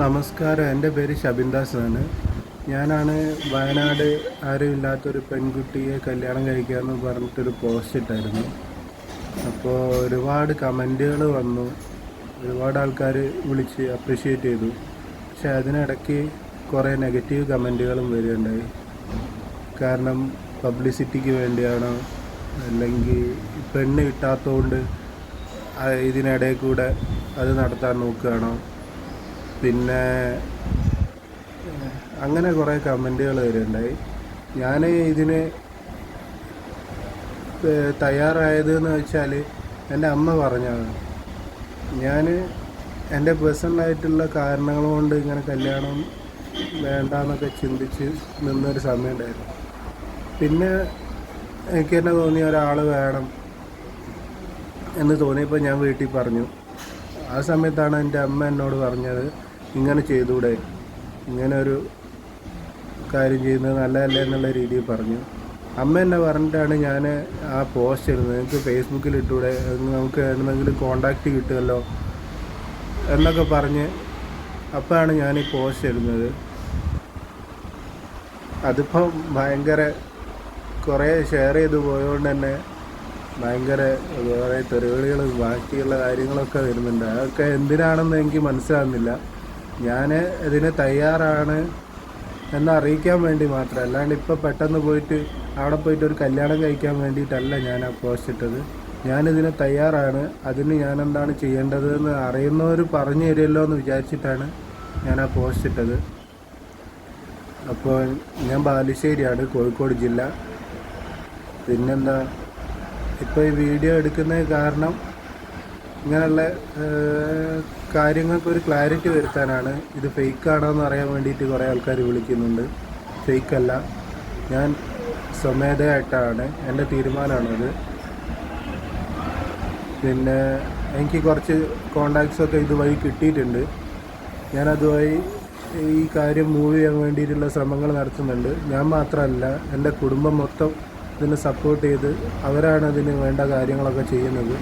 നമസ്കാരം. എന്റെ പേര് ഷബിൻദാസ് ആണ് ഞാനാണ് വയനാട് ആരും ഇല്ലാത്തൊരു പെൺകുട്ടിയെ കല്യാണം കഴിക്കാമെന്ന് പറഞ്ഞിട്ടൊരു പോസ്റ്റ് ഇട്ടായിരുന്നു. അപ്പോൾ ഒരുപാട് കമന്റുകൾ വന്നു. ഒരുപാട് ആൾക്കാർ വിളിച്ച് അപ്രിഷ്യേറ്റ് ചെയ്തു. പക്ഷെ അതിനിടയ്ക്ക് കുറേ നെഗറ്റീവ് കമന്റുകളും വരികയുണ്ടായി. കാരണം പബ്ലിസിറ്റിക്ക് വേണ്ടിയാണോ? അല്ലെങ്കിൽ പെണ്ണ് കിട്ടാത്തതുകൊണ്ട് ഇതിനിടയിൽ കൂടെ അത് നടത്താൻ നോക്കുകയാണോ? പിന്നെ അങ്ങനെ കുറേ കമന്റുകൾ വരുന്നുണ്ടായി. ഞാൻ ഇതിന് തയ്യാറായത് എന്ന് വെച്ചാൽ എന്റെ അമ്മ പറഞ്ഞതാണ്. ഞാൻ എന്റെ പേഴ്സണലായിട്ടുള്ള കാരണങ്ങൾ കൊണ്ട് ഇങ്ങനെ കല്യാണം വേണ്ടാന്നൊക്കെ ചിന്തിച്ച് നിന്നൊരു സമയം ഉണ്ടായിരുന്നു പിന്നെ എനിക്ക് തന്നെ തോന്നിയ ഒരാൾ വേണം എന്ന് തോന്നിയപ്പോൾ ഞാൻ വീട്ടിൽ പറഞ്ഞു. ആ സമയത്താണ് എന്റെ അമ്മ എന്നോട് പറഞ്ഞത്. ഇങ്ങനെ ചെയ്തൂടെ? ഇങ്ങനെ ഒരു കാര്യം ചെയ്യുന്നത് നല്ലതല്ല എന്നുള്ള രീതിയിൽ പറഞ്ഞു. അമ്മ എന്നെ പറഞ്ഞിട്ടാണ് ഞാൻ ആ പോസ്റ്റ് ഇടുന്നത്. നിങ്ങൾക്ക് ഫേസ്ബുക്കിൽ ഇട്ടൂടെ? നമുക്ക് എന്തെങ്കിലും കോണ്ടാക്റ്റ് കിട്ടുമല്ലോ? എന്നൊക്കെ പറഞ്ഞ് അപ്പോഴാണ് ഞാൻ ഈ പോസ്റ്റ് ഇടുന്നത്. അതിപ്പോൾ ഭയങ്കര കുറേ ഷെയർ ചെയ്ത് പോയതുകൊണ്ട് തന്നെ ഭയങ്കര കുറേ തെറിവിളികളും ബാക്കിയുള്ള കാര്യങ്ങളൊക്കെ വരുന്നുണ്ട്. അതൊക്കെ എന്തിനാണെന്ന് എനിക്ക് മനസ്സിലാകുന്നില്ല ഞാൻ ഇതിന് തയ്യാറാണ് എന്ന് അറിയിക്കാൻ വേണ്ടി മാത്രം. അല്ലാണ്ട് ഇപ്പോൾ പെട്ടെന്ന് പോയിട്ട് അവിടെ പോയിട്ട് ഒരു കല്യാണം കഴിക്കാൻ വേണ്ടിയിട്ടല്ല ഞാൻ ആ പോസ്റ്റ് ഇട്ടത്. ഞാനിതിന് തയ്യാറാണ്. അതിന് ഞാൻ എന്താണ് ചെയ്യേണ്ടതെന്ന് അറിയുന്നവർ പറഞ്ഞു തരുമല്ലോ എന്ന് വിചാരിച്ചിട്ടാണ് ഞാൻ ആ പോസ്റ്റ് ഇട്ടത്. അപ്പോൾ ഞാൻ ബാലുശ്ശേരിയാണ് കോഴിക്കോട് ജില്ല. പിന്നെന്താ? ഇപ്പോൾ ഈ വീഡിയോ എടുക്കുന്ന കാരണം ഇങ്ങനെയുള്ള കാര്യങ്ങൾക്ക് ഒരു ക്ലാരിറ്റി വരുത്താനാണ് ഇത് ഫേക്ക് ആണോ എന്ന് അറിയാൻ വേണ്ടിയിട്ട് കുറേ ആൾക്കാർ വിളിക്കുന്നുണ്ട്. ഫേക്ക് അല്ല. ഞാൻ സ്വമേധയായിട്ടാണ്. എന്റെ തീരുമാനമാണത്. പിന്നെ എനിക്ക് കുറച്ച് കോണ്ടാക്ട്സൊക്കെ ഇതുവഴി കിട്ടിയിട്ടുണ്ട്. ഞാൻ അതുവഴി ഈ കാര്യം മൂവ് ചെയ്യാൻ വേണ്ടിയിട്ടുള്ള ശ്രമങ്ങൾ നടത്തുന്നുണ്ട്. ഞാൻ മാത്രമല്ല എന്റെ കുടുംബം മൊത്തം ഇതിനെ സപ്പോർട്ട് ചെയ്ത് അവരാണ് അതിന് വേണ്ട കാര്യങ്ങളൊക്കെ ചെയ്യുന്നത്.